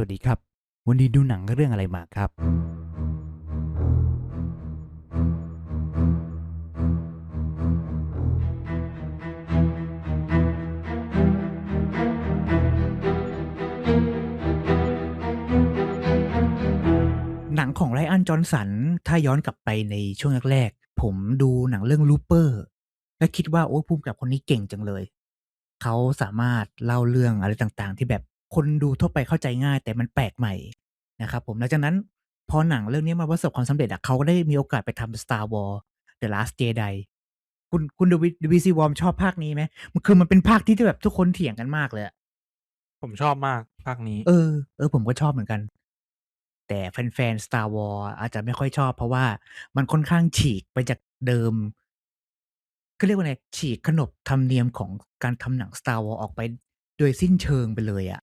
วัสดีครับ วันนี้ดูหนังเรื่องอะไรมาครับ หนังของไรอันจอห์นสัน ถ้าย้อนกลับไปในช่วงแรกๆ ผมดูหนังเรื่อง Looper และคิดว่าโอ้ภูมิกับคนนี้เก่งจังเลย เขาสามารถเล่าเรื่องอะไรต่างๆ ที่แบบ คนดูทั่วไปเข้าใจง่าย แต่มันแปลกใหม่นะครับผมหลังจากนั้นพอหนังเรื่องนี้มาประสบความสำเร็จอะเขาก็ได้มีโอกาสไปทำ Star Wars The Last Jedi คุณคุณดวิดวีซีวอมชอบภาคนี้ไหมมันคือมันเป็นภาคที่แบบทุกคนเถียงกันมากเลยอะผมชอบมากภาคนี้ เออ เออผมก็ชอบเหมือนกัน แต่แฟนๆ Star Wars อาจจะไม่ค่อยชอบ เพราะว่ามันค่อนข้างฉีกไปจากเดิมเขาเรียกว่าไงฉีกขนบธรรมเนียมของการทำหนัง Star Wars ออกไป โดยสิ้นเชิงไปเลยอะ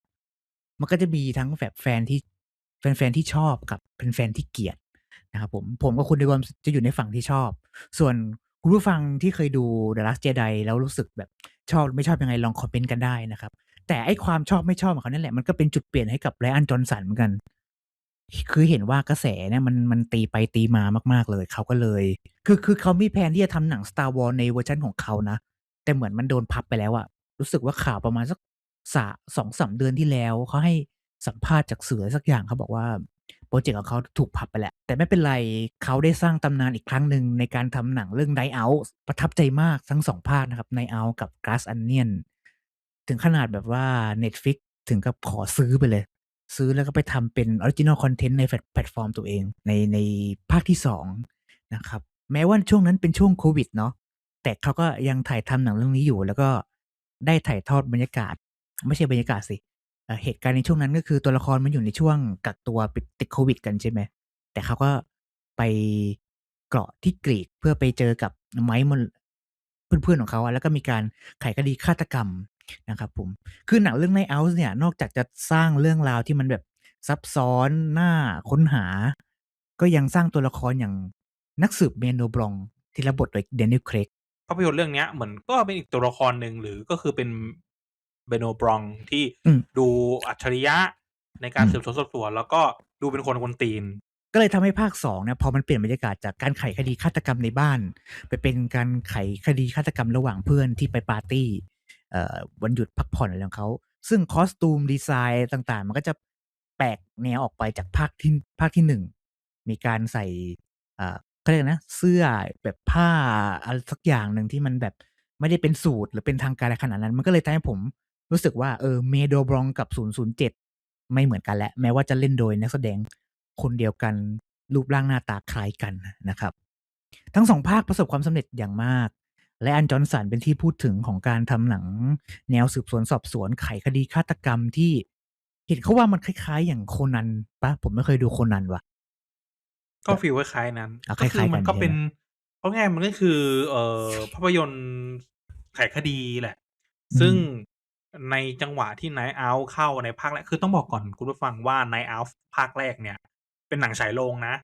มันก็จะมีทั้งแบบแฟนที่แฟนๆที่ชอบกับแฟนๆที่เกลียดนะครับผมผมกับคุณในความจะอยู่ในฝั่งที่ชอบ ส่วนคุณผู้ฟังที่เคยดู The Last Jedi แล้วรู้สึกแบบชอบไม่ชอบยังไงลองคอมเมนต์กันได้นะครับ แต่ไอความชอบไม่ชอบของเขานั่นแหละ มันก็เป็นจุดเปลี่ยนให้กับไรอันจอห์นสันเหมือนกัน คือเห็นว่ากระแสเนี่ยมันมันตีไปตีมามากๆเลยเขาก็เลย คือคือเขามีแพนที่จะทำหนัง Star Wars ในเวอร์ชันของเขานะ แต่เหมือนมันโดนพับไปแล้วอะรู้สึกว่าข่าวประมาณสัก สองสา2-3เดือนที่แล้วเขาให้สัมภาษณ์จากสื่อสักอย่างเขาบอกว่าพรเจกต์ของเขาถูกพับไปแล้ว แต่ไม่เป็นไรเขาได้สร้างตำนานอีกครั้งหนึ่งในการทำหนังเรื่อง Night Out ประทับใจมากทั้ง2ภาคนะครับ Night Out กับ Glass Onion ถึงขนาดแบบว่า Netflix ถึงกับขอซื้อไปเลย ซื้อแล้วก็ไปทำเป็น Original Content ในแพลตแพลตฟอร์มตัวเอง ในในภาคที่2นะครับ แม้ว่าช่วงนั้นเป็นช่วงโควิดเนาะแต่เขาก็ยังถ่ายทำหนังเรื่องนี้อยู่ แล้วก็ได้ถ่ายทอดบรรยากาศ ไม่ใช่บรรยากาศสิเหตุการณ์ในช่วงนั้นก็คือตัวละครมันอยู่ในช่วงกักตัวติดโควิด กันใช่ไหม แต่เขาก็ไปเกาะที่กรีกเพื่อไปเจอกับไม้มนเพื่อนๆของเขาอะแล้วก็มีการไขคดีฆาตกรรมนะครับผม คือหนังเรื่อง Night Out เนี่ย นอกจากจะสร้างเรื่องราวที่มันแบบซับซ้อนหน่าค้นหา ก็ยังสร้างตัวละครอย่างนักสืบ Mano Blanc ที่รับบทโดย Daniel Craig ภาพยนตร์เรื่องนี้เหมือนก็เป็นอีกตัวละครหนึ่งหรือก็คือเป็น Beno Blanc ที่อืมดูอัจฉริยะในกาอืรมสืบสวนสอบสวน แล้วก็ดูเป็นคนกวนตีน ก็เลยทำให้ภาค2เนี่ยพอมันเปลี่ยนบรรยากาศจากการไขคดีฆาตกรรมในบ้าน ไปเป็นการไขคดีฆาตกรรมระหว่างเพื่อนที่ไปปาร์ตีเอ่อวันหยุดพักผ่อนอะไรของเขา ซึ่งคอสตูมดีไซน์ต่างๆ มันก็จะแปลกแนวออกไปจากภาคที่ภาคที่1มีการใส่อ่าเขาเรียกอะไรนะ เสื้อแบบผ้าอะไรสักอย่างหนึ่งที่มันแบบไม่ได้เป็นสูทหรือเป็นทางการอะไรขนาดนั้น มันก็เลยทำให้ผม รู้สึกว่าเออ Mano Blanc กับ 007 ไม่เหมือนกันแล้วแม้ว่าจะเล่นโดยนักแสดงคนเดียวกันรูปร่างหน้าตาคล้ายกันนะครับ ทั้ง2ภาคประสบความสำเร็จอย่างมาก และอันจอห์นสันเป็นที่พูดถึงของการทำหนัง แนวสืบสวนสอบสวนไขคดีฆาตกรรมที่เห็นเขาว่ามันคล้าย ๆ อย่าง Conan เปล่า?ผมไม่เคยดู Conan ว่ะ ก็แบบฟีลคล้ายๆนั้นอ๋อก็คคือล้ายๆมักันนก็ใช่เป็ไหนม?เอาง่ายๆมันก็คือ เอ่อภาพยนตร์ไขคดีแหละอืซึ่งม ในจังหวะที่ Night Out เข้าในภาคแรก คือต้องบอกก่อนคุณผู้ฟังว่า Night Out ภาคแรกเนี่ย เป็นหนังฉายโรงนะ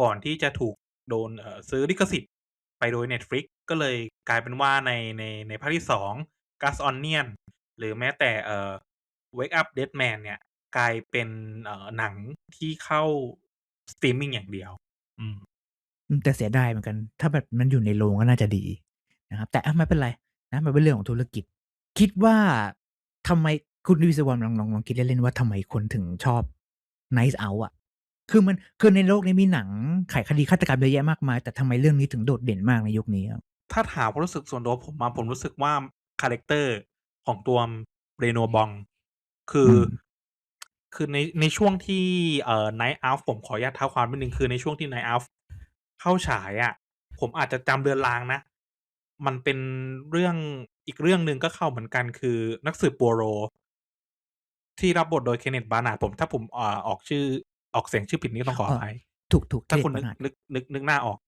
ก่อนที่จะถูกโดนซื้อลิขสิทธิ์ไปโดย Netflix ก็เลยกลายเป็นว่าในในในภาคที่2 Glass Onion หรือแม้แต่เอ่อ Wake Up Dead Man เนี่ย กลายเป็นเอ่อหนังที่เข้าสตรีมมิ่งอย่างเดียว อืม แต่เสียดายเหมือนกัน ถ้าแบบมันอยู่ในโรงก็น่าจะดีนะครับ แต่ไม่เป็นไรนะมันเป็นเรื่องของธุรกิจ คิดว่า ทำไมคุณวีซีวอมลองลองลองคิดเล่นๆว่าทำไมคนถึงชอบ Night Out อะคือมันคือในโลกนี้มีหนังไขคดีฆาตกรรมเยอะแยะมากมาย แต่ทำไมเรื่องนี้ถึงโดดเด่นมากในยุคนี้อะ?ถ้าถามความรู้สึกส่วนตัวผมอะผมรู้สึกว่าคาแรกเตอร์ของตัว Beno Blanc คือือมคือในในช่วงที่เอ่อ Night Out ผมขออนุญาตเท้าความนิดหนึ่งคือในช่วงที่ Night Out เข้าฉายอะผมอาจจะจำเรือนรางนะ มันเป็นเรื่อง อีกเรื่องหนึ่งก็เข้าเหมือนกันคือนักสืบ Poirot ที่รับบทโดย Kenneth Branagh ผมถ้าผมอ่าออกชื่อออกเสียงชื่อผิดนี่ต้องขอเอออภัยถูกๆถ้า Kenneth คุณนึก Branagh นึกนึกนึกหน้าออก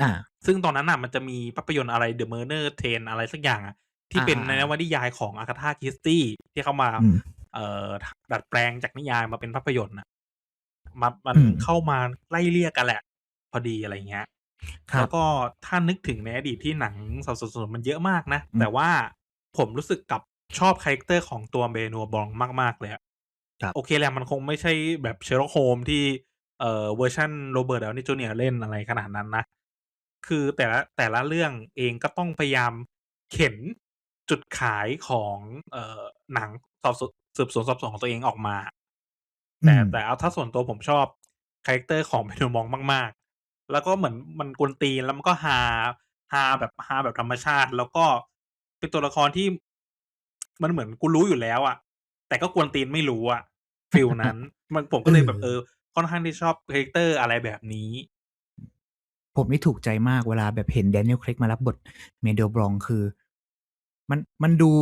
อาซึ่งตอนนั้นน่ะมันจะมีภาพยนตร์อะไร The Murder Train อะไรสักอย่างอะที่อาเป็นในนๆๆวนิยายของ Agatha Christie ที่เขามาอืมเอ่อทดัดแปลงจากนิยายมาเป็นภาพยนตร์น่ะมามันอืมเข้ามาไล่เลี่ยกันแหละ พอดีอะไรอย่างเงี้ย ครแลั้วบก็ถ้านึกถึงในอดีตที่หนังสอบสวนสอบสวนมันเยอะมากนะ อืแต่มว่าผมรู้สึกกับชอบคาแรกเตอร์ของตัว Beno Blanc มาก ๆ เลยอะครับ โอเคแหละมันคงไม่ใช่แบบ Sherlock Holmes ที่เอ่อเวอร์ชัน Robert Downey Jr. เล่นอะไรขนาดนั้นนะ คือแต่ละแต่ละเรื่องเองก็ต้องพยายามเข็นจุดขายของเอ่อหนังสอบสวนสืบสวนสอบสวนของตัวเองออกมา อืแต่มแต่เอาถ้าส่วนตัวผมชอบคาแรกเตอร์ของ Benno Mong มากๆ แล้วก็เหมือนมันกวนตีนแล้วมันก็ฮาฮาแบบฮาแบบธรรมชาติ แล้วก็เป็นตัวละครที่ มันเหมือนกูรู้อยู่แล้วอะแต่ก็กวนตีนไม่รู้อะฟีลนั้น มันผมก็เลยแบบเอเอออค่อนข้างที่ชอบคาแรกเตอร์อะไรแบบนี้ ผมนี่ถูกใจมากเวลาแบบเห็น Daniel Craig มารับบท Meadow Brown คือ มันมันดู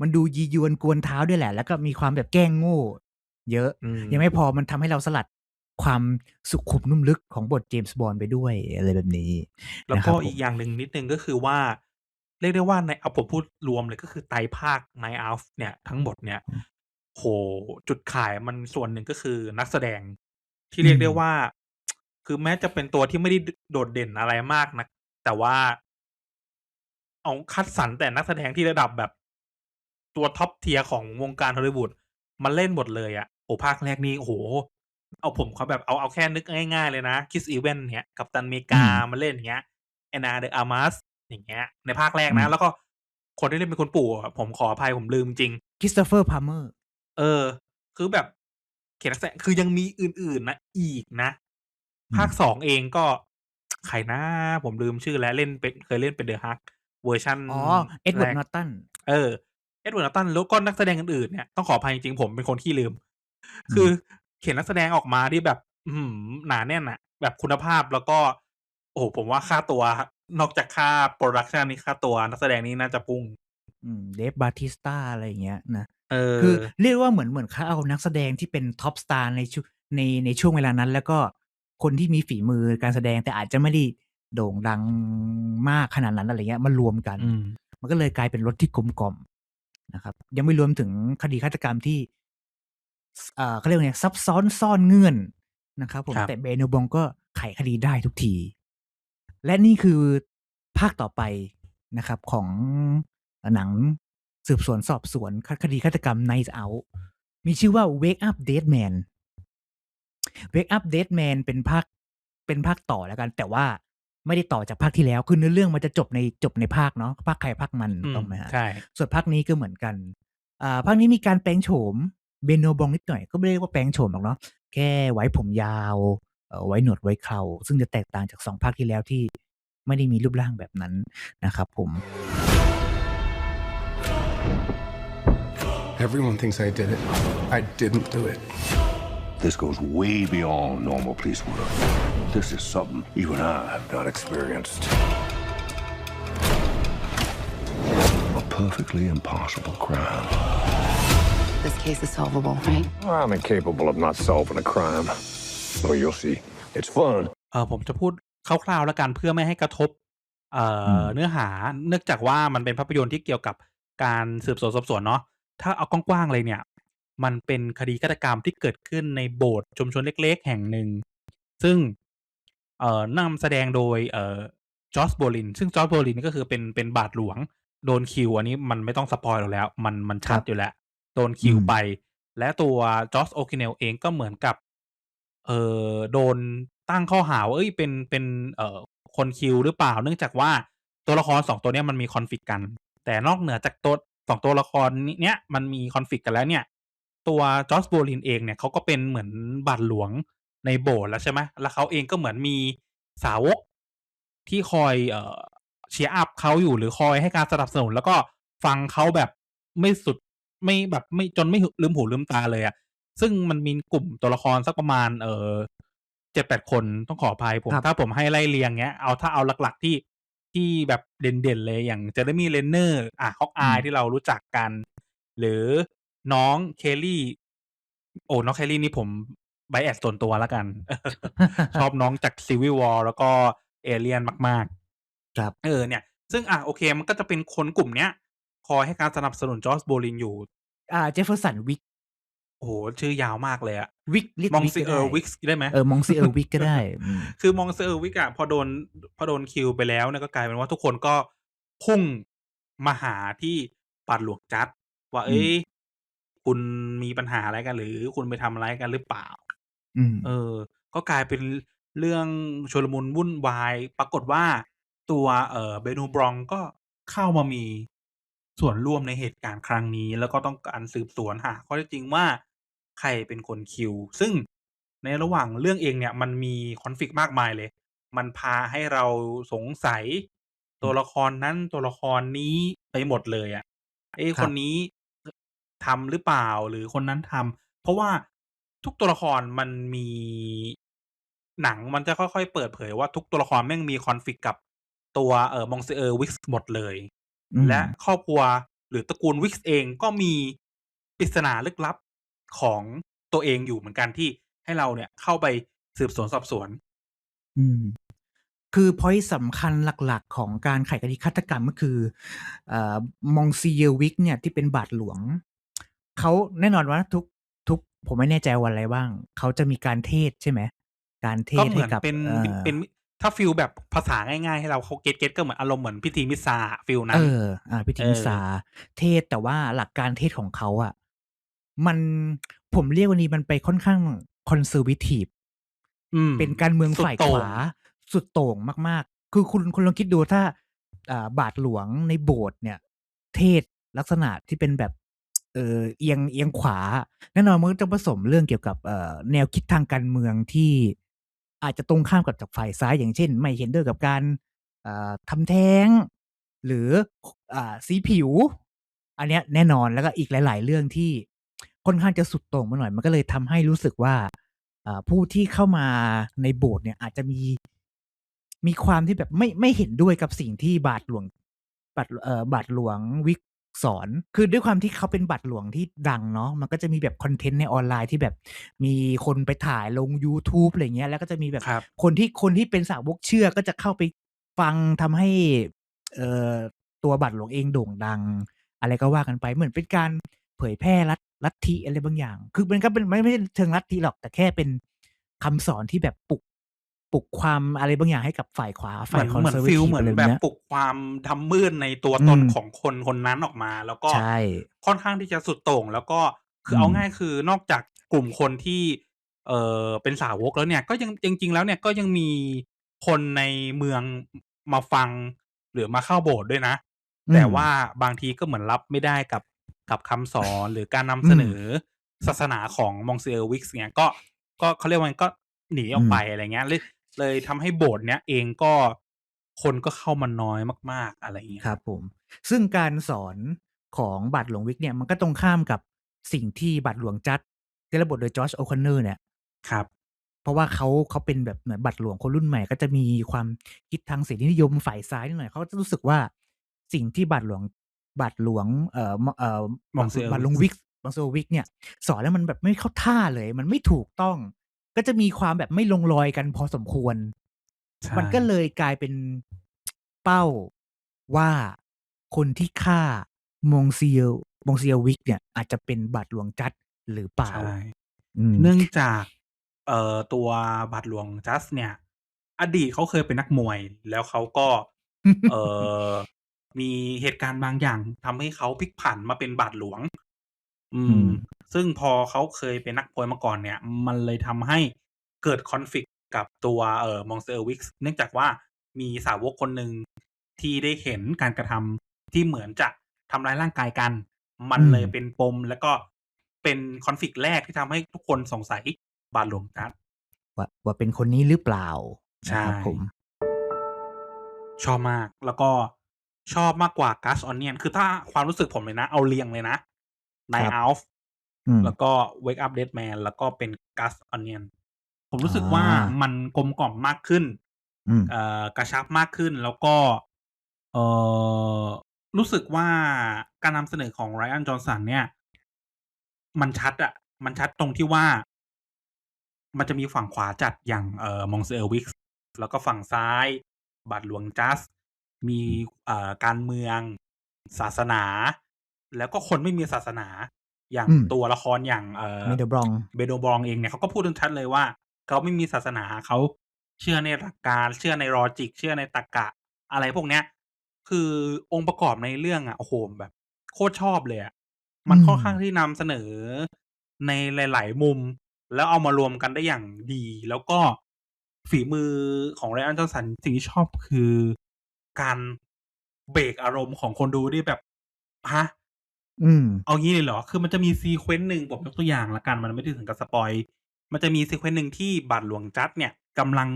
มันดูยียวนกวนเท้าด้วยแหละ แล้วก็มีความแบบแกล้งโง่ เยอะอืมยังไม่พอมันทำให้เราสลัด ความสุขุมนุ่มลึกของบท James Bond ไปด้วยอะไรแบบนี้ แล้วนะคก็รับผอีกมอย่างหนึ่งนิดหนึ่งก็คือว่า เรียกได้ว่าในเอาผมพูดรวมเลยก็คือไตรภาค Night Owl เนี่ยทั้งหมดเนี่ยอืมโอ้โฮจุดขายมันส่วนหนึ่งก็คือนักแสดงที่อืเรียกได้มว่า คือแม้จะเป็นตัวที่ไม่ได้ดโดดเด่นอะไรมากนักแต่ว่า เอาคัดสรรแต่นักแสดงที่ระดับแบบตัว Top Tier ของวงการฮอลลีวูดมาเล่นหมดเลยอะโอ้ภาคแรกนี่โอ้โฮ เอาผมขอแบบเอาเอาแค่นึกง่ายๆเลยนะ Chris Evans อย่างเงี้ยกัปตันอเมริอืกามมาเล่นอย่างเงี้ย Ana de Armas อย่างเงี้ย ในภาคแรกนะอืมแล้วก็คนที่เล่นเป็นคุณปู่อะผมขออภัยผมลืมจริง Christopher Plummer เออ คือแบบเขียนนักแสดงคือยังมีอื่นๆนะ อีกนะอืภาคม2เองก็ใครนะผมลืมชื่อแล้วเล่นเป็นเคยเล่นเป็น The Hulk เวอร์ชันอ๋อแร Edward ก Norton เออ Edward Norton แล้วก็นักแสดงอื่นๆเนี่ยต้องขออภัยจริงๆผมเป็นคนขี้ลืมอืคือม เขียนนักแสดงออกมาที่แบบ อื้อฮือหนาแน่นอะแบบคุณภาพแล้วก็ โอ้โฮผมว่าค่าตัวนอกจากค่าโพรดักชันนี่ค่าตัวนักแสดงนี่น่าจะพุ่ง อืม Dave Bautista อะไรอย่างเงี้ยนะเคือออเรียกว่าเหมือนเหมือนเขาเอานักแสดงที่เป็น Top Star ในชุในในช่วงเวลานั้น แล้วก็คนที่มีฝีมือการแสดงแต่อาจจะไม่ได้โด่งดังมากขนาดนั้นอะไรเงี้ยมารวมกัน อืม มันก็เลยกลายเป็นรสที่กลมกล่อมนะครับ ยังไม่รวมถึงคดีฆาตกรรมที่สอ่า เขาเรียกว่าไงซับซ้อนซ่อนเงื่อนนะครับผมครับแต่ Benno Bong ก็ไขคดีได้ทุกที และนี่คือภาคต่อไปนะครับ ของเอ่อหนังสืบสวนสอบสวนคคดีฆาตกรรม Night Owl มีชื่อว่า Wake Up Dead Man Wake Up Dead Man เป็นภาคเป็นภาคต่อแล้วกัน แต่ว่าไม่ได้ต่อจากภาคที่แล้ว คือเนื้อเรื่องมันจะจบในจบในภาคเนาะภาคใครภาคมันอืถูมกไหมครับใช่ส่วนภาคนี้ก็เหมือนกัน อ่าภาคนี้มีการแปลงโฉม Benno Bong นิดหน่อยก็ไม่ได้เรียกว่าแปลงโฉมหรอกเนาะแค่ไว้ผมยาวเอ่อไว้หนวดไว้เคราซึ่งจะแตกต่างจาก2ภาคที่แล้วที่ไม่ได้มีรูปร่างแบบนั้นนะครับผม Everyone thinks I did it. I didn't do it. This goes way beyond normal police work. This is something even I have not experienced. A perfectly impossible crime. This case is solvable, right? I'm incapable of not solving a crime. Oh, you'll see. It's fun. เอ่อผมจะพูดคร่าวๆแล้วกันเพื่อไม่ให้กระทบเอ่อือมเนื้อหาเนื่องจากว่ามันเป็นภาพยนตร์ที่เกี่ยวกับการสืบสวนสอบสวนเนาะถ้าเอากว้างๆเลยเนี่ย มันเป็นคดีฆาตกรรมที่เกิดขึ้นในโบสถ์ชุมชนเล็ก ๆ แห่งหนึ่ง ซึ่งเอ่อนำแสดงโดยเอ่อ Josh Brolin ซึ่ง Josh Brolin ก็คือเป็นเป็นบาทหลวง โดนคิว อันนี้มันไม่ต้องสปอยล์หรอกแล้ว มันมันครัชัดบอยู่แล้ว โดนคอืิวมไป และตัว Josh O'Connell เองก็เหมือนกับ เอ่อโดนตั้งข้อหาว่าเฮ้ยเป็นเป็นเอ่อคนคิวหรือเปล่า เนื่องจากว่าตัวละคร2ตัวเนี้ยมันมี conflict กัน แต่นอกเหนือจากตัว2ตัวละครนี้เนี้ยมันมี conflict กันแล้วเนี่ย ตัว Josh Brolin เองเนี่ยเขาก็เป็นเหมือนบาทหลวงในโบสถ์แล้วใช่ไหมแล้วเขาเองก็เหมือนมีสาวกที่คอยเอ่อเชียร์อัปเขาอยู่หรือคอยให้การสนับสนุน แล้วก็ฟังเขาแบบไม่สุด ไม่แบบ ไม่ จนไม่หึลืมหูลืมตาเลยอะ ซึ่งมันมีกลุ่มตัวละครสักประมาณ เอ่อ 7-8 คน ต้องขออภัยผมครับ ถ้าผมให้ไล่เรียง เงี้ย เอา ถ้าเอาหลัก ๆ ที่ ที่แบบเด่น ๆ เลย อย่าง Jeremy Renner อ่าอื Hawkeye ม ที่เรารู้จักกัน หรือน้อง Kelly โอ้ น้อง Kelly นี่ผม bias ส่วนตัวแล้วกัน ชอบน้องจาก Civil War แล้วก็ Alien มาก ครับ ๆ เออ เนี่ย ซึ่งอ่าโอเค มันก็จะเป็นคนกลุ่มเนี้ย คอยให้การสนับสนุน Josh Brolin อยู่ อ่า Jefferson Wick โอ้โฮชื่อยาวมากเลยอะ Wick เรียก Wick ก็ได้ Monsieur Wick ได้ไหม?เออ Monsieur Wick ก็ได้อืมคือ Monsieur Wick อะพอโดนพอโดนคิวไปแล้วเนี่ยก็กลายเป็นว่าทุกคนก็พุ่งมาหาที่บาทหลวงจัดว่าอืเฮ้มยคุณมีปัญหาอะไรกัน หรือคุณไปทำร้ายกันหรือเปล่าอืมเออ ก็กลายเป็นเรื่องชุลมุนวุ่นวาย ปรากฏว่าตัวเอ่อ Beno Blanc ก็เข้ามามี ส่วนร่วมในเหตุการณ์ครั้งนี้ แล้วก็ต้องการสืบสวนหาข้อเท็จจริงว่าใครเป็นคนคิว ซึ่งในระหว่างเรื่องเองเนี่ยมันมี conflict มากมายเลย มันพาให้เราสงสัย ตัวละครนั้นตัวละครนี้ไปหมดเลยอะเอ๊ะคครับ นนี้ทำหรือเปล่าหรือคนนั้นทำเพราะว่าทุกตัวละครมันมีหนังมันจะค่อยๆ เปิดเผยว่าทุกตัวละครแม่งมี conflict กับตัวเอ่อ Monsieur Wicks หมดเลย และครอบครัวหรือตระกูล Wicks เองก็มีปริศนาลึกลับของตัวเองอยู่เหมือนกันที่ให้เราเนี่ยเข้าไปสืบสวนสอบสวน อืม คือพ็อยนต์สำคัญหลักๆ ของการไขคดีฆาตกรรมก็คือเอ่อ Monsieur Wick เนี่ยที่เป็นบาทหลวง เขาแน่นอนว่าทุกทุก ผมไม่แน่ใจวันอะไรบ้าง เขาจะมีการเทศน์ใช่ไหม?การเทก็ศน์เหใหมื้อนกับเป็นเอ่เป็นอเป็น ถ้าฟีลแบบภาษาง่ายๆ ให้เราเขาเก็ตๆก็เหมือนอารมณ์เหมือนพิธีมิสซาอะฟีลนั้เอนออ่าพิธีเอมิสซาอเทศน์แต่ว่าหลักการเทศน์ของเขาอะมันผมเรียกว่านี้มันไปค่อนข้าง conservative อืมเป็นการเมืองสุดฝ่ายโต่ขงวา สุดโต่งมาก ๆ คือคุณคุณลองคิดดูถ้าอ่าบาทหลวงในโบสถ์เนี่ย เทศน์ลักษณะที่เป็นแบบเอ่อเอียงเอียงขวาอะแน่นอนมันก็จะผสมเรื่องเกี่ยวกับเอ่อแนวคิดทางการเมืองที่ อาจจะตรงข้ามกับจากฝ่ายซ้ายอย่างเช่น ไม่เห็นด้วยกับการอ่าทำแท้ง หรืออสีผิว อันเนี้ยแน่นอนแล้วก็อีกหลาย ๆ เรื่องที่ค่อนข้างจะสุดโต่งไปหน่อย มันก็เลยทำให้รู้สึกว่าผู้ที่เข้ามาในโบสถ์เนี่ยอาจจะมีมีความที่แบบไม่ไม่เห็นด้วยกับสิ่งที่บาทหลวงบาทบาทหลวง Wick ส อนคือด้วยความที่เขาเป็นบาทหลวงที่ดังเนาะมันก็จะมีแบบคอนเทนต์ในออนไลน์ที่แบบมีคนไปถ่ายลงยูทูบอะไรอย่างเงี้ยแล้วก็จะมีแบบครับ คนที่คนที่เป็นสาวกเชื่อก็จะเข้าไปฟังทำให้เอ่อตัวบาทหลวงเองโด่งดัง อะไรก็ว่ากันไปเหมือนเป็นการเผยแพร่ลัทลัทธิอะไรบางอย่าง คือมันก็เป็นไม่ไม่ใช่เชิงลัทธิหรอกแต่แค่เป็นคำสอนที่แบบปลุก ปลุกความอะไรบางอย่างให้กับฝ่ายขวาเหฝ่ามืยอนเหมือนฟีล conservative เหมืออะนไรแบแบบบเนี้ย ปลุกความดำมืดในตัวอืตนมของคนคนนั้นออกมา แล้วก็ใช่ ค่อนข้างที่จะสุดโต่ง แล้วก็คือือเอามง่ายคือนอกจากกลุ่มคนที่ เอ่อเป็นสาวกแล้วเนี่ย ก็ยังจริง ๆ แล้วเนี่ยก็ยังมีคนในเมืองอมาฟัง หรือมาเข้าโบสถ์ด้วยนะ อืแต่ม ว่าบางทีก็เหมือนรับไม่ได้กับกับคำสอน หรือการนำอืเสนม อศาสนาของ Monsieur Wicks เนี่ยก็ก็เขาเรียกว่าไงก็หนีออือกไปมอะไรเงี้ยเลย เลยทำให้โบสถ์เนี้ยเองก็คนก็เข้ามาน้อยมาก ๆ อะไรอย่างเงี้ยครับ ผม ซึ่งการสอนของบาทหลวง Wick เนี่ยมันก็ตรงข้ามกับสิ่งที่บาทหลวง Judge ที่รับบทโดย Josh O'Connor เนี่ยครับ เพราะว่าเขาเขาเป็นแบบเหมือนบาทหลวงคนรุ่นใหม่ก็จะมีความคิดทางเสรีนิยมฝ่ายซ้ายนิดหน่อยเขาก็จะรู้สึกว่าสิ่งที่บาทหลวงบาทหลวงเอ่อมเอ่อบาท Monsieur บาทหลวง Wicks Wick Monsieur Wick เนี่ย สอนแล้วมันแบบไม่เข้าท่าเลย มันไม่ถูกต้อง ก็จะมีความแบบไม่ลงรอยกันพอสมควรใช่มันก็เลยกลายเป็นเป้าว่าคนที่ฆ่า Monsieur Monsieur Wick เนี่ย อาจจะเป็นบาทหลวง Judge หรือเปล่าใช่อืมเนื่องจาก เอ่อตัวบาทหลวง Judge เนี่ย อดีตเขาเคยเป็นนักมวย แล้วเขาก็ เอ่อมีเหตุการณ์บางอย่างทำให้เขาพลิกผันมาเป็นบาทหลวง อือืมมซึ่งพอเขาเคยเป็นนักมวยมาก่อนเนี่ย มันเลยทำให้เกิด conflict กับตัวเอ่อ Monsieur Wicks เนื่องจากว่ามีสาวกคนหนึ่งที่ได้เห็นการกระทำที่เหมือนจะทำร้ายร่างกายกัน มันอืเลยมเป็นปมแล้วก็เป็น conflict แรกที่ทำให้ทุกคนสงสัยบาทหลวง Judge ว่าว่าเป็นคนนี้หรือเปล่าใชนะ่ครับผมชอบมากแล้วก็ชอบมากกว่า Glass Onion คือถ้าความรู้สึกผมเลยนะ เอาเรียงเลยนะ ครั Night บ Owls อืมแล้วก็ Wake Up Dead Man แล้วก็เป็น Glass Onion ผมรู้สึกอ๋อว่ามันกลมกล่อมมากขึ้นอืมเอ่อกระชับมากขึ้นแล้วก็เอ่อรู้สึกว่าการนำเสนอของ Rian Johnson เนี่ย มันชัดอะมันชัดตรงที่ว่า มันจะมีฝั่งขวาจัดอย่างเอ่อ Monsieur Wicks แล้วก็ฝั่งซ้ายบาทหลวง Judge มีเอ่อการเมือง ศาสนา แล้วก็คนไม่มีศาสนา อย่างอืมตัวละครอย่างเอ่อ Beno Blanc Beno Blanc เองเนี่ยเขาก็พูดกันชัดเลยว่าเขาไม่มีศาสนาเขาเชื่อในหลักการเชื่อใน Logic เชื่อในตรรกะ อะไรพวกเนี้ย คือองค์ประกอบในเรื่องอะโอ้โฮแบบ โคตรชอบเลยอะมันอืมค่อนข้างที่นำเสนอในหลาย ๆ มุม แล้วเอามารวมกันได้อย่างดี แล้วก็ฝีมือของ Rian Johnson สิ่งที่ชอบคือการเบรกอารมณ์ของคนดูได้แบบ ฮะ อืม เอางี้เลยเหรอ คือมันจะมี sequence หนึ่ง ผมยกตัวอย่างแล้วกัน มันไม่ได้ถึงกับสปอยล์มันจะมี sequence หนึ่งที่บาทหลวงจัดเนี่ยกำลัง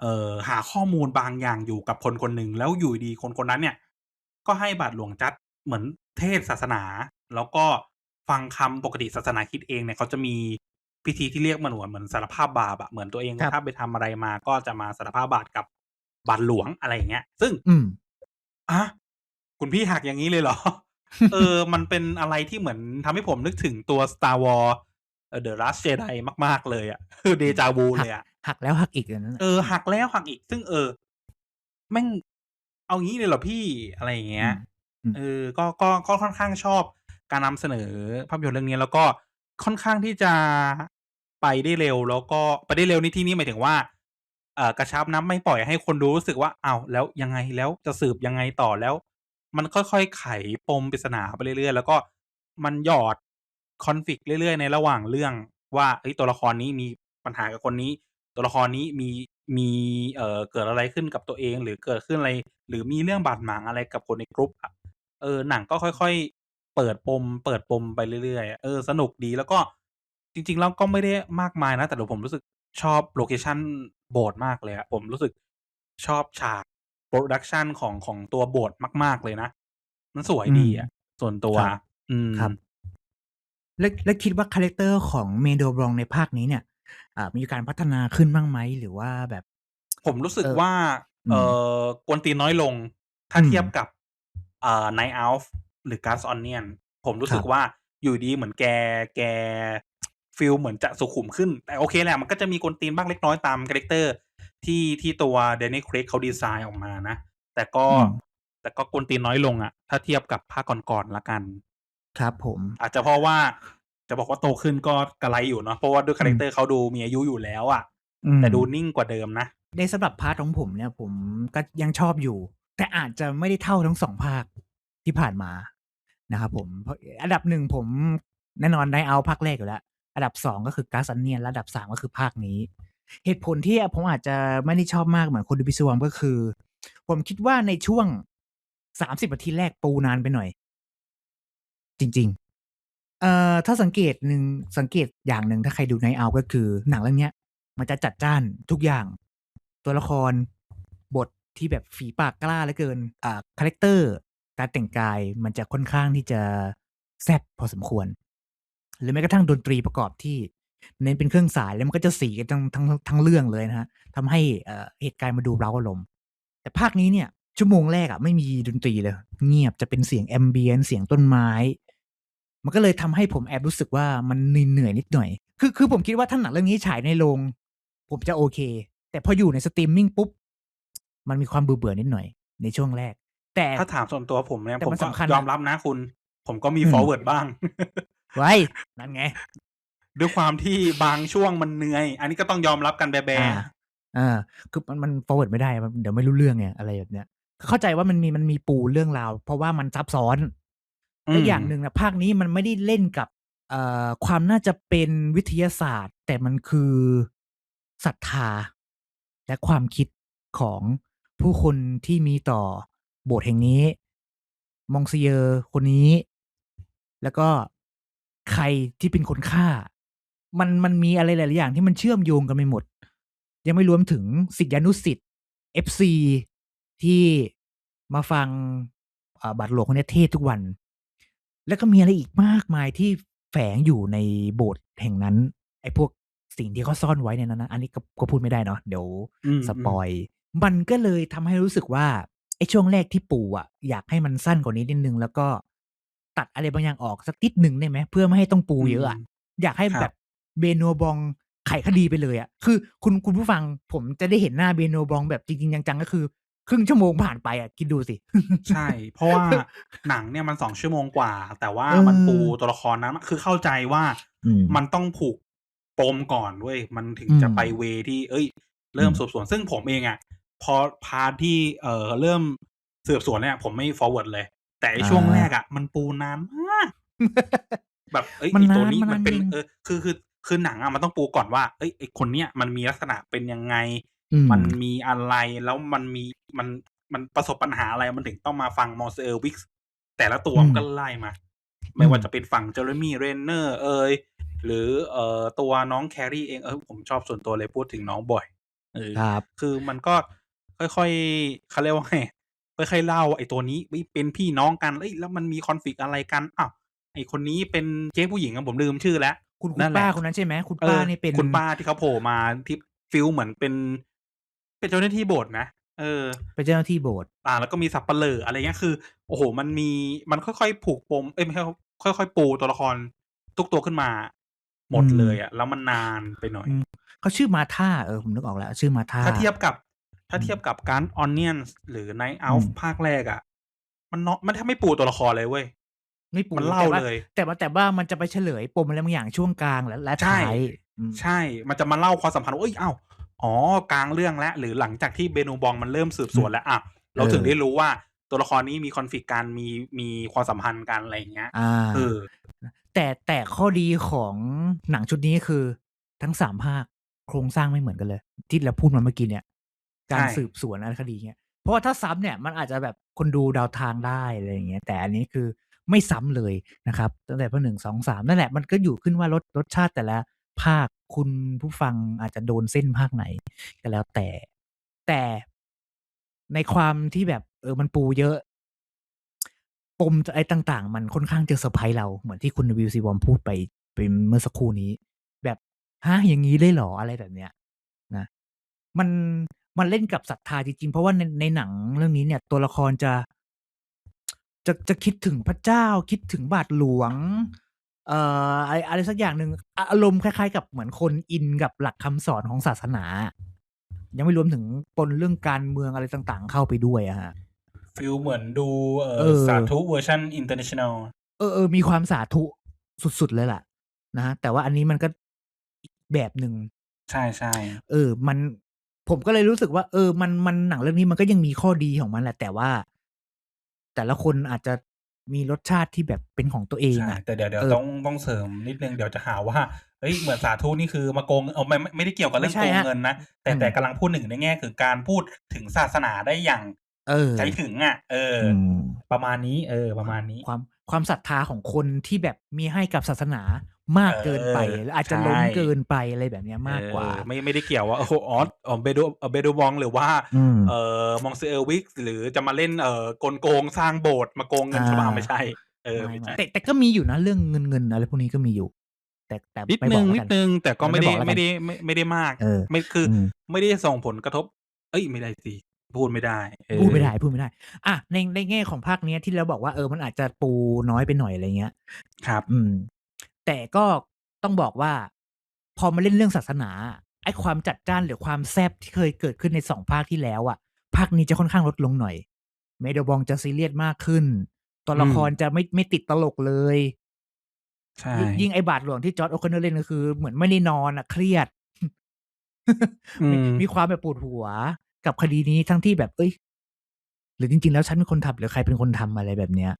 เอ่อ หาข้อมูลบางอย่างอยู่กับคนคนหนึ่ง แล้วอยู่ดีๆคนคนนั้นเนี่ย ก็ให้บาทหลวงจัดเหมือนเทศน์ศาสนา แล้วก็ฟังคำปกติศาสนาคริดต์เองเนี่ยเขาจะมีพิธีที่เรียกมันเหมือนเหมือนสารภาพบาปอะเหมือนตัวเองครับถ้าไปทำอะไรมา ก็จะมาสารภาพบาปกับบาทหลวงอะไรอย่างเงี้ย ซึ่ง อืมฮะคุณพี่หักอย่างงี้เลยเหรอ? เออ มันเป็นอะไรที่เหมือนทำให้ผมนึกถึงตัว Star Wars เอ่อ The Last Jedi มาก ๆ เลยอะคือเดจาวูหัเลกยอะหักแล้วหักอีกอย่างนั้นน่ะเออ หักแล้วหักอีก ซึ่งเออ แม่งเอางี้เลยเหรอพี่?อะไรอย่างเงี้อืยมอืมเออ ก็ก็ก็ค่อนข้างชอบการนำเสนอภาพยนตร์เรื่องนี้แล้วก็ค่อนข้างที่จะไปได้เร็ว แล้วก็ไปได้เร็วในที่นี้หมายถึงว่าเอ่อกระชับนะไม่ปล่อยให้คนดูรู้สึกว่าอ้าวแล้วยังไง?แล้วจะสืบยังไงต่อ?แล้ว มันค่อยๆ ไขปมปริศนาไปเรื่อยๆ แล้วก็มันหยอด conflict เรื่อยๆ ในระหว่างเรื่องว่าเฮ้ยตัวละครนี้มีปัญหากับคนนี้ ตัวละครนี้มีมีเอ่อเกิดอะไรขึ้นกับตัวเองหรือเกิดขึ้นอะไร หรือมีเรื่องบาดหมางอะไรกับคนใน group อะเออหนังก็ค่อยๆ เปิดปม เปิดปมไปเรื่อยๆเออสนุกดีแล้วก็จริงๆแล้วก็ไม่ได้มากมายนะ แต่เดี๋ยผมรู้สึกชอบโลเคชั่นโบสถ์มากเลยอะผมรู้สึกชอบฉาก รดักชันของของตัวโบสถ์มาก ๆ เลยนะ มันสวยอืดีมอะส่วนตัวครับอืมครับ แล้วแล้วคิดว่าคาแรกเตอร์ของ Mendo Blanc ในภาคนี้เนี่ยอ่ามีการพัฒนาขึ้นบ้างไหม?หรือว่าแบบ ผมรู้สึกเออว่าอืเอ่มอกวนตีนน้อยลง ถ้าอืเทียบมกับอ่า Night Elf หรือ Glass Onion ผมรู้คสึรักบว่าอยู่ดีๆเหมือนแกแกฟีลเหมือนจะสุขุมขึ้น แต่โอเคแหละมันก็จะมีกวนตีนบ้างเล็กน้อยตามคาแรกเตอร์ ที่ที่ตัว Daniel Craig เขาดีไซน์ออกมานะ แต่ก็อืมแต่ก็กวนตีนน้อยลงอะถ้าเทียบกับภาคก่อนๆแล้วกัน ครับผม อาจจะเพราะว่าจะบอกว่าโตขึ้นก็กะไรอยู่เนาะเพราะว่าด้วยคาอืแรกมเตอร์เขาดูมีอายุอยู่แล้วอะอืมแต่ดูนิ่งกว่าเดิมนะในสำหรับพาร์ตของผมเนี่ย ผมก็ยังชอบอยู่ แต่อาจจะไม่ได้เท่าทั้ง2ภาคที่ผ่านมานะครับผมเพราะอันดับ1ผมแน่นอน Night Owl ภาคแรกอยู่แล้ว อันดับ2ก็คือ Glass Onion และอันดับ3ก็คือภาคนี้ เหตุผลที่ผมอาจจะไม่ได้ชอบมากเหมือนคนดูพิศวงก็คือ ผมคิดว่าในช่วง30นาทีแรกปูนานไปหน่อย จริง ๆ เอ่อถ้าสังเกตหนึ่งสังเกตอย่างหนึ่งถ้าใครดู Night Owl ก็คือ หนังเรื่องเนี้ย มันจะจัดจ้านทุกอย่าง ตัวละครบทที่แบบฝีปากกล้าเหลือเกิน อ่าคาแรกเตอร์ การแต่งกายมันจะค่อนข้างที่จะแซ่บพอสมควร หรือแม้กระทั่งดนตรีประกอบที่ เน้นเป็นเครื่องสายแล้วมันก็จะสีกันทั้งทั้งทั้งเรื่องเลยนะครับทำให้เอ่อเหตุการณ์มันดูเร้าอารมณ์แต่ภาคนี้เนี่ย ชั่วโมงแรกอะไม่มีดนตรีเลย เงียบจะเป็นเสียง Ambient เสียงต้นไม้ มันก็เลยทำให้ผมแอบรู้สึกว่ามันเหนื่อยๆนิดหน่อย คือคือผมคิดว่าถ้าหนังเรื่องนี้ฉายในโรงผมจะโอเค แต่พออยู่ในสตรีมมิงปุ๊บมันมีความเบื่อๆนิดหน่อยในช่วงแรก แต่ถ้าถามส่วนตัวผมเนี่ยแต่ผมมันก็สำคัญยอนะมรับนะคุณ ผมก็มีอืมฟอร์เวิร์ดบ้างไว้นั่นไง ด้วยความที่บางช่วงมันเหนื่อย อันนี้ก็ต้องยอมรับกันแบอาะอาคือมันมันฟอร์เวิร์ดไม่ได้มันเดี๋ยวไม่รู้เรื่องไงอะไรแบบเนี้ยเข้าใจว่ามันมีมันมีปูเรื่องราว เพราะว่ามันซับซ้อนอืและมอย่างหนึ่งอะภาคนี้มันไม่ได้เล่นกับเอ่อความน่าจะเป็นวิทยาศาสตร์ แต่มันคือศรัทธา และความคิดของผู้คนที่มีต่อโบสถ์แห่งนี้ Monsieur คนนี้ แล้วก็ใครที่เป็นคนฆ่า มันมันมีอะไรหลาย ๆ อย่างที่มันเชื่อมโยงกันไปหมด ยังไม่รวมถึงศิษยานุศิษย์ FC ที่มาฟังอ่าบาทหลวงคนเนี้ยเทศน์ทุกวัน แล้วก็มีอะไรอีกมากมายที่แฝงอยู่ในโบสถ์แห่งนั้น ไอ้พวกสิ่งที่เขาซ่อนไว้ในนั้นนะอันนี้ก็ก็พูดไม่ได้เนาะเดี๋ยวอืมสปอยล์มันก็เลยทำให้รู้สึกว่าไอ้ช่วงแรกที่ปูอะอยากให้มันสั้นกว่านี้นิดหนึ่งแล้วก็ตัดอะไรบางอย่างออกสักนิดหนึ่งได้ไหม?เพื่อไม่ให้ต้องปูอืเยอะมอะอยากให้ครัแบบ บ Beno Blanc ไขคดีไปเลยอะคือคุณคุณผู้ฟังผมจะได้เห็นหน้า Beno Blanc แบบจริง ๆ จังๆ ก็คือ ครึ่งชั่วโมงผ่านไปอะคิดดูสิ ใช่ เพราะว่าหนังเนี่ยมัน2ชั่วโมงกว่า แต่ว่าเออมันปูตัวละครนั้นคือเข้าใจว่าอืมมันต้องผูกปมก่อนเว้ยมันถึงอืจะมไปเวย์ที่เฮ้ย เริอื่มมสืบสวน ซึ่งผมเองอะพอพาร์ตที่เอ่อเริ่มสืบสวนเนี่ยผมไม่ฟอร์เวิร์ดเลย แต่ไอ้อาช่วงแรกอะมันปูนานมากแบบเอ้ยมันไอ้ตัวนานนี้มันมันนานเป็นจริงเออคือคือ คือหนังอะมันต้องปูก่อนว่าเอ้ยไอ้คนเนี้ยมันมีลักษณะเป็นยังไงอืมมันมีอะไรแล้วมันมีมันมันประสบปัญหาอะไรมันถึงต้องมาฟังมอสเออร์วิกแต่ละตัวอืมมันก็ไล่มา ไม่ว่าอืมจะเป็นฝั่งเจอร์มี่เรนเนอร์เอยหรือเอ่อตัวน้องแครี่เองเออผมชอบส่วนตัวเลยพูดถึงน้องบ่อยเออครับ คือมันก็ค่อยๆเขาเรียกว่าไงค่อยๆเล่าไอ้ตัวนี้เฮ้ยเป็นพี่น้องกันเอ้ยแล้วมันมีคอนฟ lict อะไรกันอ้าวไอ้คนนี้เป็นเจ๊ผู้หญิงอะผมลืมชื่อแล้ว คุณคุณนั่นแหละ ป้าคนนั้นใช่ไหมคุณเอป้าอนี่เป็น คุณป้าที่เขาโผล่มาที่ฟิลเหมือนเป็น เป็นเจ้าหน้าที่โบสถ์นะเออ เป็นเจ้าหน้าที่โบสถ์อ่าแล้วก็มีสับปะเลออะไรเงี้ยคือ โอ้โห มันมีมันค่อยๆผูกปมเอ้ยไม่ใช่ค่อยๆ ปูตัวละคร ทุกตัวขึ้นมา หมดเลยอะแล้วมันนานไปหน่อย อืมเขาชื่อมาธาเออผมนึกออกแล้ว ชื่อมาธา ถ้าเทียบกับ ถ้าอืมเทียบกับการออนเนียนหรือไนท์เอาอืม ภาคแรกอะมันเนาะมันแทบไม่ปูตัวละครเลยเว้ย ไม่ปูมันเล่าแต่ว่เลย แต่ว่าแต่ว่ามันจะไปเฉลยปมอะไรบางอย่างช่วงกลางและและใช่ท้ายอืมใช่ มันจะมาเล่าความสัมพันธ์ว่าเอ้ยอ้าวอ๋อกลางเรื่องแล้วหรือหลังจากที่เบนูบองมันเริ่มสืบสวนแล้วอะเราถึงได้รู้ว่าตัวละครนี้มีคอนฟ lict กันมีมีความสัมพันธ์กันอะไรอย่างเงี้ยอ่าเออแต่แต่ข้อดีของหนังชุดนี้คือทั้งสามภาคโครงสร้างไม่เหมือนกันเลย ที่เราพูดมาเมื่อกี้เนี่ย การใช่สืบสวนอะไรคดีเงี้ยเพราะว่าถ้าซ้ำเนี่ยมันอาจจะแบบคนดูเดาวทางได้อะไรอย่างเงี้ยแต่อันนี้คือ ไม่ซ้ำเลยนะครับตั้งแต่ภาคหนึ่งสองสามนั่นแหละมันก็อยู่ขึ้นว่ารสรสชาติแต่ละภาคคุณผู้ฟังอาจจะโดนเส้นภาคไหนก็แล้วแต่ แต่ในความที่แบบเออมันปูเยอะ ปมไอ้ต่าง ๆ มันค่อนข้างจะเซอร์ไพรส์เราเหมือนที่คุณวิวซีวอมพูดไปไปเมื่อสักครู่นี้ แบบฮะอย่างนี้เลยเหรออะไรแบบเนี้ยนะ มันมันเล่นกับศรัทธาจริงๆ เพราะว่าในในหนังเรื่องนี้เนี่ย ตัวละครจะ จะจะคิดถึงพระเจ้าคิดถึงบาทหลวง เอ่ออะไรอะไรสักอย่างหนึ่งอะอารมณ์คล้าย ๆ กับเหมือนคนอินกับหลักคำสอนของศาสนา ยังไม่รวมถึงปนเรื่องการเมืองอะไรต่างๆ เข้าไปด้วยอะฮะฟิลเหมือนดูเอ่เอออสาธุเวอร์ชันอินเตอร์เนชั่นแนลเออเออมีความสาธุสุด ๆ เลยล่ะ นะฮะแต่ว่าอันนี้มันก็อีกแบบหนึ่งใช่ใช่เออ มันผมก็เลยรู้สึกว่า เออ มันมันหนังเรื่องนี้มันก็ยังมีข้อดีของมันแหละ แต่ว่า แต่ละคนอาจจะมีรสชาติที่แบบเป็นของตัวเองใช่อะแต่เดี๋ยวเดี๋ยวเออต้องต้องเสริมนิดนึงเดี๋ยวจะหาว่าเฮ้ยเหมือนสาธุนี่คือมาโกงเอาไม่ไม่ไม่ได้เกี่ยวกับเรื่องไม่ใช่โกงฮะเงินนะแต่อืมแต่กำลังพูดหนึ่งในแง่คือการพูดถึงศาสนาได้อย่างเออใจถึงอะ เออออืมประมาณนี้ เออ ประมาณนี้ ความความศรัทธาของคนที่แบบมีให้กับศาสนา มากเกินไปเออหรืออาจจะล้นใช่เกินไปอะไรแบบเนี้ยมากกว่าเออไม่ไม่ได้เกี่ยวว่าโอ้โหอ๋ออ๋อเบโดเบโดบองหรือว่าอืมเอ่อมองเซเอร์วิกหรือจะมาเล่นเอ่อกลโกงสร้างโบสถ์มาโกงเงินอ่าชาวบ้านไม่ใช่ เออไม่ไม่ไม่ใช่แต่แต่ก็มีอยู่นะเรื่องเงินเงินอะไรพวกนี้ก็มีอยู่ แต่แต่นิดไม่นึบอกงแล้วนิกัดนนึงแต่ก็ไม่ไม่ได้บอกแล้วกันไม่ได้ไม่ไม่ได้มากเออไม่คืออมไม่ได้ส่งผลกระทบ เอ้ยไม่ได้สิพูดไม่ได้เออพูดไม่ได้พูดไม่ได้ อะในในแง่ของภาคเนี้ยที่เราบอกว่าเออมันอาจจะปูน้อยไปหน่อยอะไรเงี้ย ครับ อืม แต่ก็ต้องบอกว่า พอมาเล่นเรื่องศาสนาไอ้ความจัดจ้านหรือความแซบที่เคยเกิดขึ้นในสองภาคที่แล้วอะ ภาคนี้จะค่อนข้างลดลงหน่อย เมโดบองจะซีเรียสมากขึ้น ตัวละครจะไม่ไม่ติดตลกเลยใช่ยิ่งยิ่งไอ้บาทหลวงที่จอร์ดโอคอนเนอร์เล่นก็คือ เหมือนไม่ได้นอนอะ เครียดอืมีมมีความแบบปวดหัวกับคดีนี้ทั้งที่แบบ เอ้ย หรือจริง ๆ แล้วฉันเป็นคนทำหรือใครเป็นคนทำอะไรแบบเนี้ย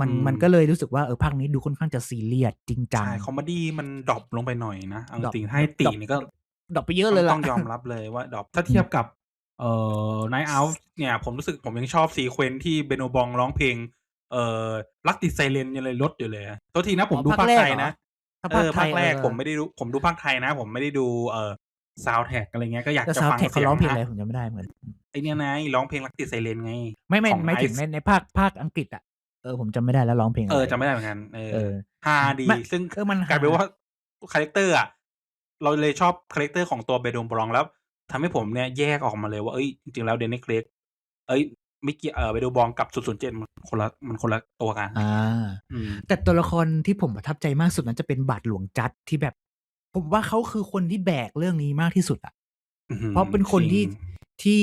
มันอืมมันก็เลยรู้สึกว่าเออภาคนี้ดูค่อนข้างจะซีเรียสจริงจังใช่คอมเมดี้มันดรอปลงไปหน่อยนะเอาดรอปจริงๆให้ติดรอปนี่ก็ดรอปไปเยอะเลยล่ะต้องยอมรับเลยว่าดรอปถ้าเทียบกับ เอ่อ Night Out เนี่ย ผมรู้สึกผมยังชอบซีเควนซ์ที่เบโนบองร้องเพลง เอ่อรักติดไซเรนยังเลยลดอยู่เลยตัวทีนะผมอ๋อดูภาคภาคแรกไทยเหรอนะถ้าเอภาคอไทภายคแรกเออผมไม่ได้ดูผมดูภาคไทยนะ ผมไม่ได้ดูเอ่อซาวแท็กอะไรเงี้ยก็อยากแต่จะซาวฟังแท็กเสีเขายงร้องเพลงอะไรนะผมจำไม่ได้เหมือนไอเนี่ยนะร้องเพลงรักติดไซเรนไง ไม่ไม่ของไม่ถึง Ice ในในภาคภาคอังกฤษอะ เออผมจำไม่ได้แล้วร้องเพลงอะเอไรอจำไม่ได้เหมือนกันเอเอออฮาดีมันซึ่งเออมันกลายเป็นฮาว่าคาแรคเตอร์อะ เราเลยชอบคาแรคเตอร์ของตัวเบโดมบรองแล้วทำให้ผมเนี่ยแยกออกมาเลยว่า เอ้ยจริงๆแล้วเดนนี่เคลกเอ้ยไม่เกี่ยวเออเบโดบองกับ007มันคนละมันคนละตัวกันอ่า อืม แต่ตัวละครที่ผมประทับใจมากสุดนั้นจะเป็นบาทหลวงจัดที่แบบ ผมว่าเขาคือคนที่แบกเรื่องนี้มากที่สุดอะอื้อหือเพราะเป็นคนที่จริงที่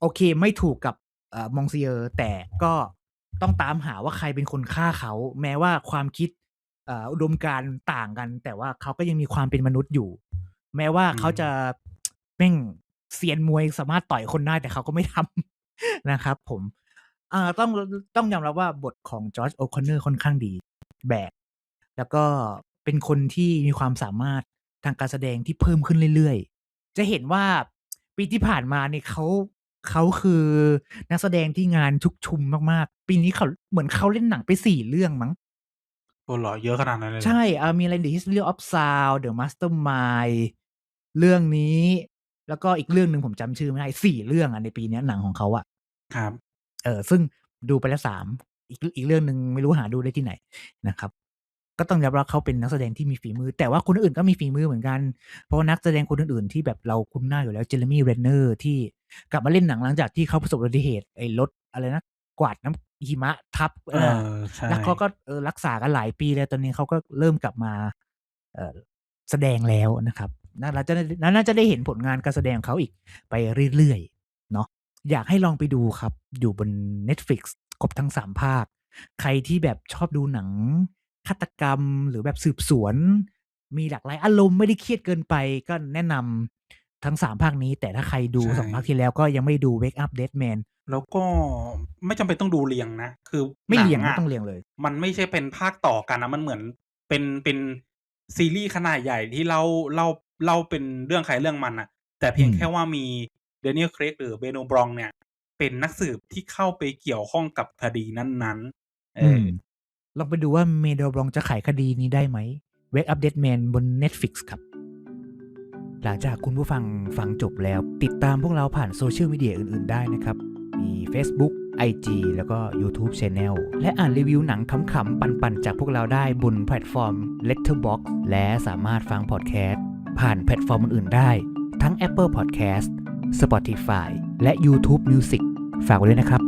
โอเคไม่ถูกกับเอ่อมองเซียร์แต่ก็ ต้องตามหาว่าใครเป็นคนฆ่าเขา แม้ว่าความคิดเอ่ออุดมการณ์ต่างกัน แต่ว่าเขาก็ยังมีความเป็นมนุษย์อยู่ แม้ว่าเขาจะแม่งเซียนมวยสามารถต่อยคนได้แต่เขาก็ไม่ทำนะครับ ผมเอ่อต้องต้องยอมรับว่าบทของจอร์จโอคอนเนอร์ค่อนข้างดีแบกแล้วก็เป็นคนที่มีความสามารถทางการแสดงที่เพิ่มขึ้นเรื่อยๆ จะเห็นว่าปีที่ผ่านมาเนี่ยเขา เขาคือนักแสดงที่งานชุกชุมมาก ๆ ปีนี้เขาเหมือนเขาเล่นหนังไปสี่เรื่องมั้ง โอ้เหรอเยอะขนาดนั้นเลยเหรอใช่อ่ามีอะไร The History of Sound The Mastermind เรื่องนี้ แล้วก็อีกเรื่องหนึ่งผมจำชื่อไม่ได้สี่เรื่องอะในปีเนี้ยหนังของเขาอะครับ เออซึ่งดูไปแล้วสามอีกอีกเรื่องหนึ่งไม่รู้หาดูได้ที่ไหนนะครับ ก็ต้องยอมรับเขาเป็นนักแสดงที่มีฝีมือ แต่ว่าคนอื่นก็มีฝีมือเหมือนกัน เพราะว่านักแสดงคนอื่นๆที่แบบเราคุ้นหน้าอยู่แล้วเจเรมี่เรนเนอร์ที่กลับมาเล่นหนังหลังจากที่เขาประสบอุบัติเหตุไอ้รถอะไรนะกวาดน้ำหิมะทับเอเอออใช่แล้วเขาก็เออรักษากันหลายปีแล้วตอนนี้เขาก็เริ่มกลับมาเออแสดงแล้วนะครับน่าเราจะได้น่าจะได้เห็นผลงานการแสดงของเขาอีกไปเรื่อยๆเนาะอยากให้ลองไปดูครับ อยู่บน Netflix ครบทั้งสามภาค ใครที่แบบชอบดูหนัง ฆาตกรรมหรือแบบสืบสวน มีหลากหลายอารมณ์ไม่ได้เครียดเกินไปก็แนะนำทั้งสามภาคนี้ แต่ถ้าใครดูใช่สองภาคที่แล้วก็ยังไม่ได้ดู Wake Up Dead Man แล้วก็ไม่จำเป็นต้องดูเรียงนะ คือไม่เรียงหไม่นัะต้องเรียงเลย มันไม่ใช่เป็นภาคต่อกันนะมันเหมือนเป็นเป็นซีรีส์ขนาดใหญ่ที่เล่าเล่าเล่าเป็นเรื่องใครเรื่องมันอะแต่เพียงอืมแค่ว่ามีเดนิเอลเครกหรือเบโนบรองเนี่ย เป็นนักสืบที่เข้าไปเกี่ยวข้องกับคดีนั้นๆเออือม ลองไปดูว่าเมโดบลองจะไขคดีนี้ได้ไหม Wake Up Dead Man บน Netflix ครับ หลังจากคุณผู้ฟังฟังจบแล้ว ติดตามพวกเราผ่านโซเชียลมีเดียอื่น ๆ ได้นะครับ มี Facebook IG แล้วก็ YouTube Channel และอ่านรีวิวหนังขำๆ ปันๆ จากพวกเราได้บนแพลตฟอร์ม Letterbox และสามารถฟังพอดแคสต์ผ่านแพลตฟอร์มอื่นๆ ได้ ทั้ง Apple Podcast Spotify และ YouTube Music ฝากไว้ด้วยนะครับ